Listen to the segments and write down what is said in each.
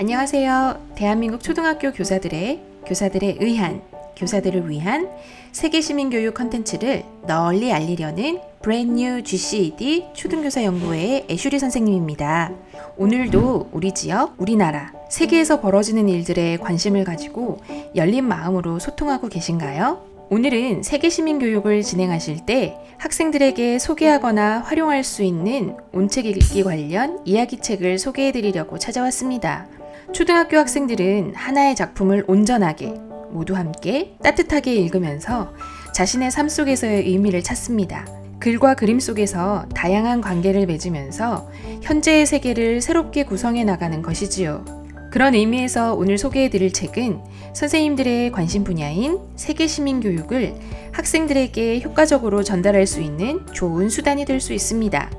안녕하세요. 대한민국 초등학교 교사들의 교사들에 의한 교사들을 위한 세계 시민 교육 컨텐츠를 널리 알리려는 브랜뉴 GCED 초등교사 연구회의 애슈리 선생님입니다. 오늘도 우리 지역, 우리나라, 세계에서 벌어지는 일들에 관심을 가지고 열린 마음으로 소통하고 계신가요? 오늘은 세계 시민 교육을 진행하실 때 학생들에게 소개하거나 활용할 수 있는 온책 읽기 관련 이야기책을 소개해 드리려고 찾아왔습니다. 초등학교 학생들은 하나의 작품을 온전하게 모두 함께 따뜻하게 읽으면서 자신의 삶 속에서의 의미를 찾습니다. 글과 그림 속에서 다양한 관계를 맺으면서 현재의 세계를 새롭게 구성해 나가는 것이지요. 그런 의미에서 오늘 소개해 드릴 책은 선생님들의 관심 분야인 세계 시민 교육을 학생들에게 효과적으로 전달할 수 있는 좋은 수단이 될 수 있습니다.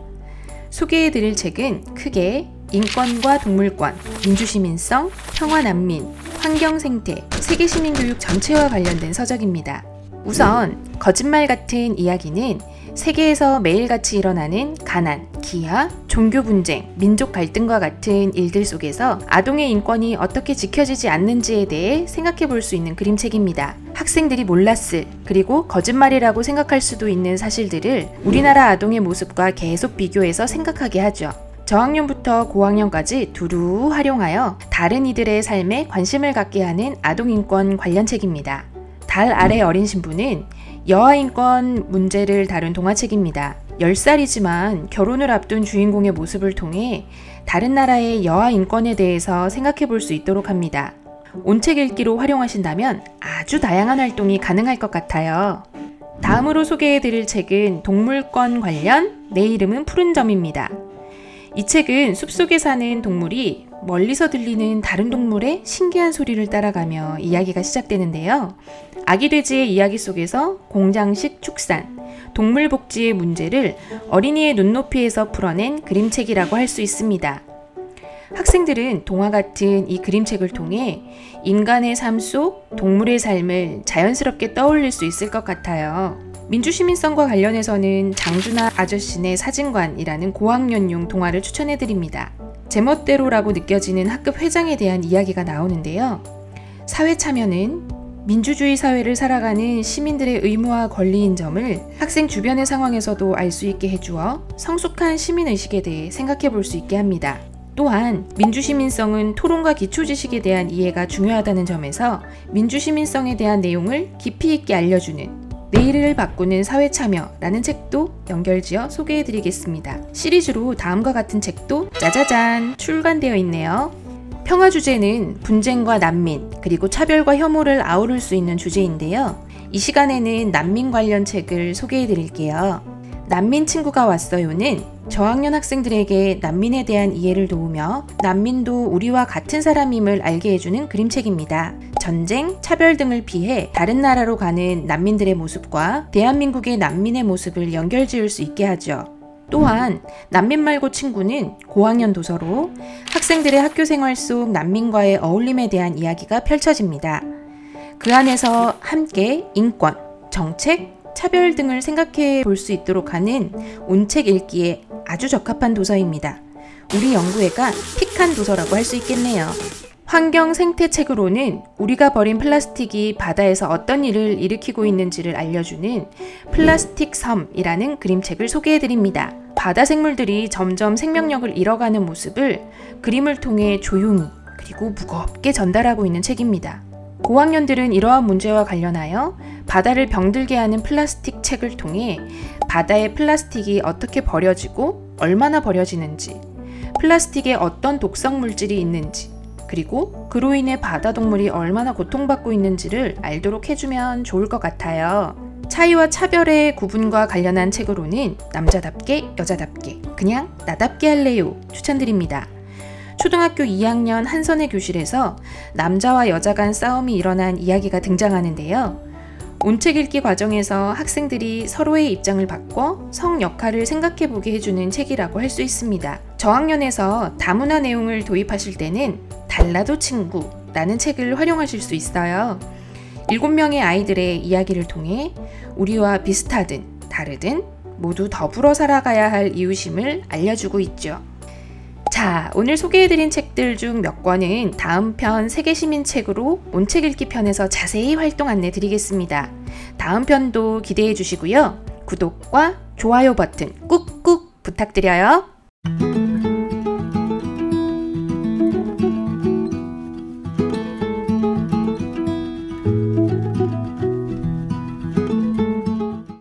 소개해 드릴 책은 크게 인권과 동물권, 민주시민성, 평화난민, 환경생태, 세계시민교육 전체와 관련된 서적입니다. 우선 거짓말 같은 이야기는 세계에서 매일같이 일어나는 가난, 기아, 종교 분쟁, 민족 갈등과 같은 일들 속에서 아동의 인권이 어떻게 지켜지지 않는지에 대해 생각해 볼 수 있는 그림책입니다. 학생들이 몰랐을, 그리고 거짓말이라고 생각할 수도 있는 사실들을 우리나라 아동의 모습과 계속 비교해서 생각하게 하죠. 저학년부터 고학년까지 두루 활용하여 다른 이들의 삶에 관심을 갖게 하는 아동인권 관련 책입니다. 달 아래 어린 신부는 여아인권 문제를 다룬 동화책입니다. 10살이지만 결혼을 앞둔 주인공의 모습을 통해 다른 나라의 여아인권에 대해서 생각해 볼 수 있도록 합니다. 온책 읽기로 활용하신다면 아주 다양한 활동이 가능할 것 같아요. 다음으로 소개해 드릴 책은 동물권 관련 내 이름은 푸른 점입니다. 이 책은 숲속에 사는 동물이 멀리서 들리는 다른 동물의 신기한 소리를 따라가며 이야기가 시작되는데요. 아기 돼지의 이야기 속에서 공장식 축산, 동물 복지의 문제를 어린이의 눈높이에서 풀어낸 그림책이라고 할 수 있습니다. 학생들은 동화 같은 이 그림책을 통해 인간의 삶 속 동물의 삶을 자연스럽게 떠올릴 수 있을 것 같아요. 민주시민성과 관련해서는 장준하 아저씨네 사진관이라는 고학년용 동화를 추천해드립니다. 제멋대로라고 느껴지는 학급 회장에 대한 이야기가 나오는데요. 사회 참여는 민주주의 사회를 살아가는 시민들의 의무와 권리인 점을 학생 주변의 상황에서도 알 수 있게 해주어 성숙한 시민의식에 대해 생각해 볼 수 있게 합니다. 또한 민주시민성은 토론과 기초지식에 대한 이해가 중요하다는 점에서 민주시민성에 대한 내용을 깊이 있게 알려주는 내일을 바꾸는 사회 참여라는 책도 연결지어 소개해 드리겠습니다. 시리즈로 다음과 같은 책도 짜자잔 출간되어 있네요. 평화 주제는 분쟁과 난민, 그리고 차별과 혐오를 아우를 수 있는 주제인데요. 이 시간에는 난민 관련 책을 소개해 드릴게요. 난민 친구가 왔어요는 저학년 학생들에게 난민에 대한 이해를 도우며 난민도 우리와 같은 사람임을 알게 해주는 그림책입니다. 전쟁, 차별 등을 피해 다른 나라로 가는 난민들의 모습과 대한민국의 난민의 모습을 연결 지을 수 있게 하죠. 또한 난민 말고 친구는 고학년 도서로 학생들의 학교 생활 속 난민과의 어울림에 대한 이야기가 펼쳐집니다. 그 안에서 함께 인권, 정책, 차별 등을 생각해 볼 수 있도록 하는 온책 읽기에 아주 적합한 도서입니다. 우리 연구회가 픽한 도서라고 할 수 있겠네요. 환경 생태 책으로는 우리가 버린 플라스틱이 바다에서 어떤 일을 일으키고 있는지를 알려주는 플라스틱 섬이라는 그림책을 소개해 드립니다. 바다 생물들이 점점 생명력을 잃어가는 모습을 그림을 통해 조용히 그리고 무겁게 전달하고 있는 책입니다. 고학년들은 이러한 문제와 관련하여 바다를 병들게 하는 플라스틱 책을 통해 바다의 플라스틱이 어떻게 버려지고 얼마나 버려지는지, 플라스틱에 어떤 독성 물질이 있는지, 그리고 그로 인해 바다 동물이 얼마나 고통받고 있는지를 알도록 해주면 좋을 것 같아요. 차이와 차별의 구분과 관련한 책으로는 남자답게 여자답게 그냥 나답게 할래요 추천드립니다. 초등학교 2학년 한선의 교실에서 남자와 여자 간 싸움이 일어난 이야기가 등장하는데요. 온책 읽기 과정에서 학생들이 서로의 입장을 바꿔 성 역할을 생각해 보게 해주는 책이라고 할 수 있습니다. 저학년에서 다문화 내용을 도입하실 때는 달라도 친구라는 책을 활용하실 수 있어요. 7명의 아이들의 이야기를 통해 우리와 비슷하든 다르든 모두 더불어 살아가야 할 이웃임을 알려주고 있죠. 자, 오늘 소개해드린 책들 중 몇 권은 다음 편 세계시민 책으로 온책 읽기 편에서 자세히 활동 안내 드리겠습니다. 다음 편도 기대해 주시고요. 구독과 좋아요 버튼 꾹꾹 부탁드려요.